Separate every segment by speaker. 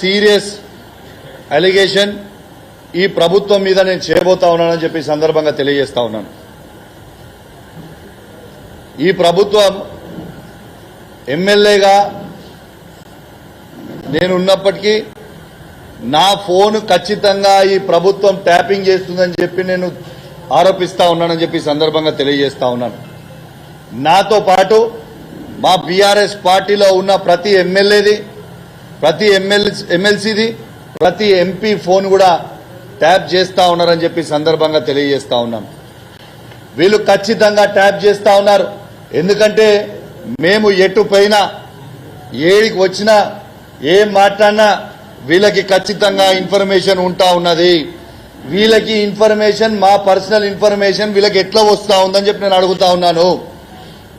Speaker 1: Serious allegation ఈ ప్రభుత్వం మీద నేను చేయబోతా ఉన్నానని చెప్పి సందర్భంగా తెలియజేస్తా ఉన్నాను. ఈ ప్రభుత్వం ఎమ్మెల్యేగా నేను ఉన్నప్పటికీ నా ఫోన్ ఖచ్చితంగా ఈ ప్రభుత్వం ట్యాపింగ్ చేస్తుందని చెప్పి నేను ఆరోపిస్తా ఉన్నానని చెప్పి సందర్భంగా తెలియజేస్తా ఉన్నాను. నాతో పాటు మా బీఆర్ఎస్ పార్టీలో ఉన్న ప్రతి ఎమ్మెల్యేది ప్రతి ఎమ్మెల్యే ఎమ్మెల్సీది ప్రతి ఎంపీ ఫోన్ కూడా ట్యాప్ చేస్తా ఉన్నారని చెప్పి సందర్భంగా తెలియజేస్తా ఉన్నాం. వీళ్ళు ఖచ్చితంగా ట్యాప్ చేస్తా ఉన్నారు. ఎందుకంటే మేము ఎటు పైన ఏడికి వచ్చినా ఏం మాట్లాడినా వీళ్ళకి ఖచ్చితంగా ఇన్ఫర్మేషన్ ఉంటా ఉన్నది. వీళ్ళకి ఇన్ఫర్మేషన్ మా పర్సనల్ ఇన్ఫర్మేషన్ వీళ్ళకి ఎట్లా వస్తా ఉందని చెప్పి నేను అడుగుతా ఉన్నాను.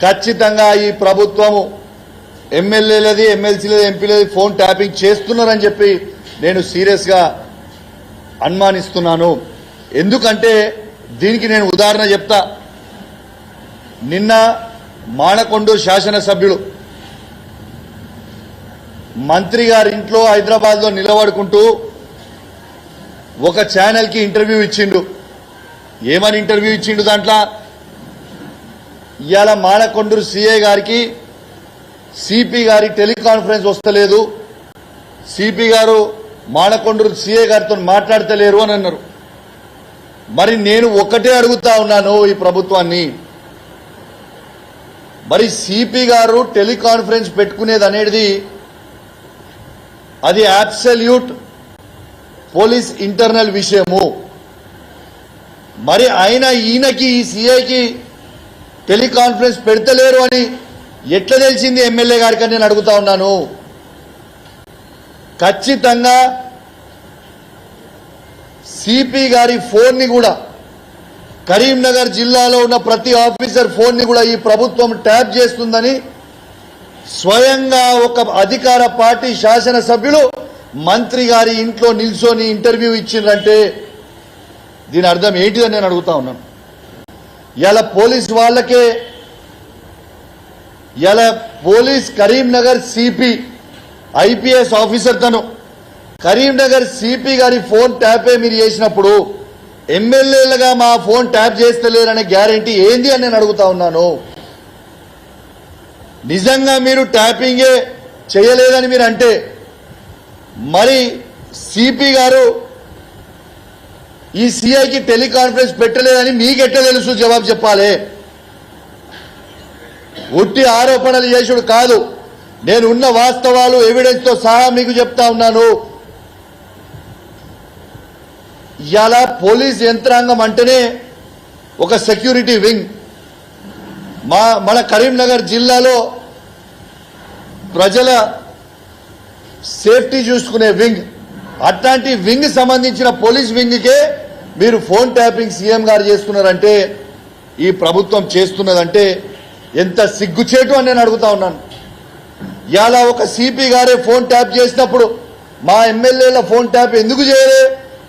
Speaker 1: ఖచ్చితంగా ఈ ప్రభుత్వము ఎమ్మెల్యేలది ఎమ్మెల్సీలది ఎంపీలది ఫోన్ ట్యాపింగ్ చేస్తున్నారని చెప్పి నేను సీరియస్గా అనుమానిస్తున్నాను. ఎందుకంటే దీనికి నేను ఉదాహరణ చెప్తా. నిన్న మానకొండ శాసనసభ్యుడు మంత్రి గారి ఇంట్లో హైదరాబాద్లో నిలబడుకుంటూ ఒక ఛానల్కి ఇంటర్వ్యూ ఇచ్చిండు. ఏమని ఇంటర్వ్యూ ఇచ్చిండు దాంట్లో? ఇవాళ మాణకొండూరు సిఐ గారికి సిపి గారి టెలికాన్ఫరెన్స్ వస్తలేదు. సిపి గారు మానకొండూరు సీఏ గారితో మాట్లాడతలేరు అని అన్నారు. మరి నేను ఒక్కటే అడుగుతా ఉన్నాను ఈ ప్రభుత్వాన్ని. మరి సిపి గారు టెలికాన్ఫరెన్స్ పెట్టుకునేది అనేది అది అబ్సల్యూట్ పోలీస్ ఇంటర్నల్ విషయము. మరి ఆయన ఈయనకి ఈ సిఐకి టెలికాన్ఫరెన్స్ పెడతలేరు అని ఎట్లా తెలిసింది ఎమ్మెల్యే గారికి నేను అడుగుతా ఉన్నాను? ఖచ్చితంగా సిపి గారి ఫోన్ని కూడా కరీంనగర్ జిల్లాలో ఉన్న ప్రతి ఆఫీసర్ ఫోన్ని కూడా ఈ ప్రభుత్వం ట్యాప్ చేస్తుందని స్వయంగా ఒక అధికార పార్టీ శాసనసభ్యులు మంత్రి గారి ఇంట్లో నిల్చొని ఇంటర్వ్యూ ఇచ్చిండ్రంటే దీని అర్థం ఏంటిదని నేను అడుగుతా ఉన్నాను. ఇలా పోలీస్ వాళ్ళకే ఇలా police Karimnagar CP IPS officer తను. కరీంనగర్ సిపి గారి ఫోన్ ట్యాపే మీరు చేసినప్పుడు ఎమ్మెల్యేలుగా మా ఫోన్ ట్యాప్ చేస్తలేరనే గ్యారంటీ ఏంది అని నేను అడుగుతా ఉన్నాను. నిజంగా మీరు ట్యాపింగే చేయలేదని మీరు అంటే మరి సిపి గారు ఈ సిఐకి టెలికాన్ఫరెన్స్ పెట్టలేదని మీకెట్ట తెలుసు? జవాబు చెప్పాలి. ఉట్టి ఆరోపణలు చేసుడు కాదు. నేను ఉన్న వాస్తవాలు ఎవిడెన్స్తో సహా మీకు చెప్తా ఉన్నాను. ఇలా పోలీస్ యంత్రాంగం అంటేనే ఒక సెక్యూరిటీ వింగ్ మా మన కరీంనగర్ జిల్లాలో ప్రజల సేఫ్టీ చూసుకునే వింగ్ అట్లాంటి వింగ్ సంబంధించిన పోలీస్ వింగ్కే మీరు ఫోన్ ట్యాపింగ్ సీఎం గారు చేస్తున్నారంటే ఈ ప్రభుత్వం చేస్తున్నదంటే ఎంత సిగ్గుచేటు అని నేను అడుగుతా ఉన్నాను. ఇలా ఒక సిపి గారే ఫోన్ ట్యాప్ చేసినప్పుడు మా ఎమ్మెల్యేల ఫోన్ ట్యాప్ ఎందుకు చేయలే?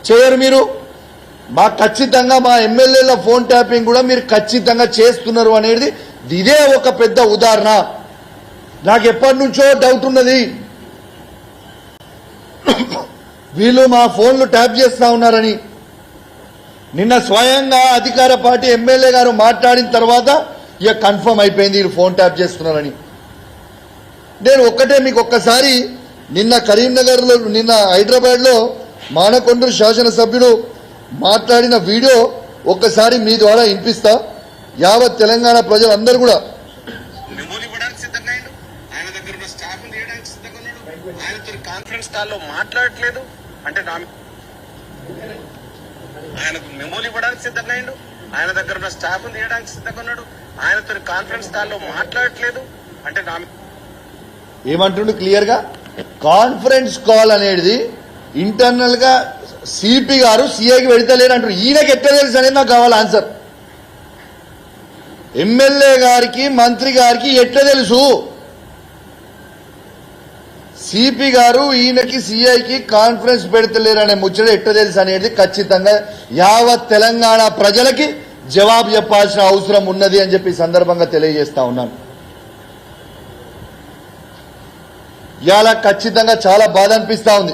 Speaker 1: చేయరు మీరు. మా ఖచ్చితంగా మా ఎమ్మెల్యేల ఫోన్ ట్యాపింగ్ కూడా మీరు ఖచ్చితంగా చేస్తున్నారు అనేది ఇదే ఒక పెద్ద ఉదాహరణ. నాకు ఎప్పటి నుంచో డౌట్ ఉన్నది. వీళ్ళు మా ఫోన్లు ట్యాప్ చేస్తా ఉన్నారని. నిన్న స్వయంగా అధికార పార్టీ ఎమ్మెల్యే గారు మాట్లాడిన తర్వాత ఇక కన్ఫర్మ్ అయిపోయింది వీళ్ళు ఫోన్ ట్యాప్ చేస్తున్నారని నేను ఒక్కటే మీకు ఒక్కసారి నిన్న కరీంనగర్లో నిన్న హైదరాబాద్లో మానకొండూరు శాసనసభ్యుడు మాట్లాడిన వీడియో ఒక్కసారి మీ ద్వారా వినిపిస్తా. యావత్ తెలంగాణ ప్రజలందరూ కూడా.
Speaker 2: సిద్ధంగా ఆయన దగ్గర ఉన్న ఆయనతో కాన్ఫరెన్స్ కాల్లో మాట్లాడట్లేదు. అంటే నా ఆయనకు మెమోలు ఇవ్వడానికి సిద్ధంగా ఆయన దగ్గర ఉన్న స్టాఫ్ తీయడానికి సిద్ధంగా ఉన్నాడు. ఆయనతో కాన్ఫరెన్స్ కాల్లో మాట్లాడట్లేదు. అంటే నా
Speaker 1: ఏమంటుండు క్లియర్గా? కాన్ఫరెన్స్ కాల్ అనేది ఇంటర్నల్గా సిపి గారు సిఐకి వెళితలేరు అంటారు ఈయనకి ఎట్లా తెలుసు అనేది నాకు కావాలి ఆన్సర్ ఎమ్మెల్యే గారికి మంత్రి గారికి ఎట్లా తెలుసు? సిపి గారు ఈయనకి సిఐకి కాన్ఫరెన్స్ పెడతలేరు అనే ముచ్చట ఎట్లా తెలుసు అనేది ఖచ్చితంగా యావత్ తెలంగాణ ప్రజలకి జవాబు చెప్పాల్సిన అవసరం ఉన్నది అని చెప్పి సందర్భంగా తెలియజేస్తా ఉన్నాను. ఇవాళ ఖచ్చితంగా చాలా బాధ అనిపిస్తా ఉంది.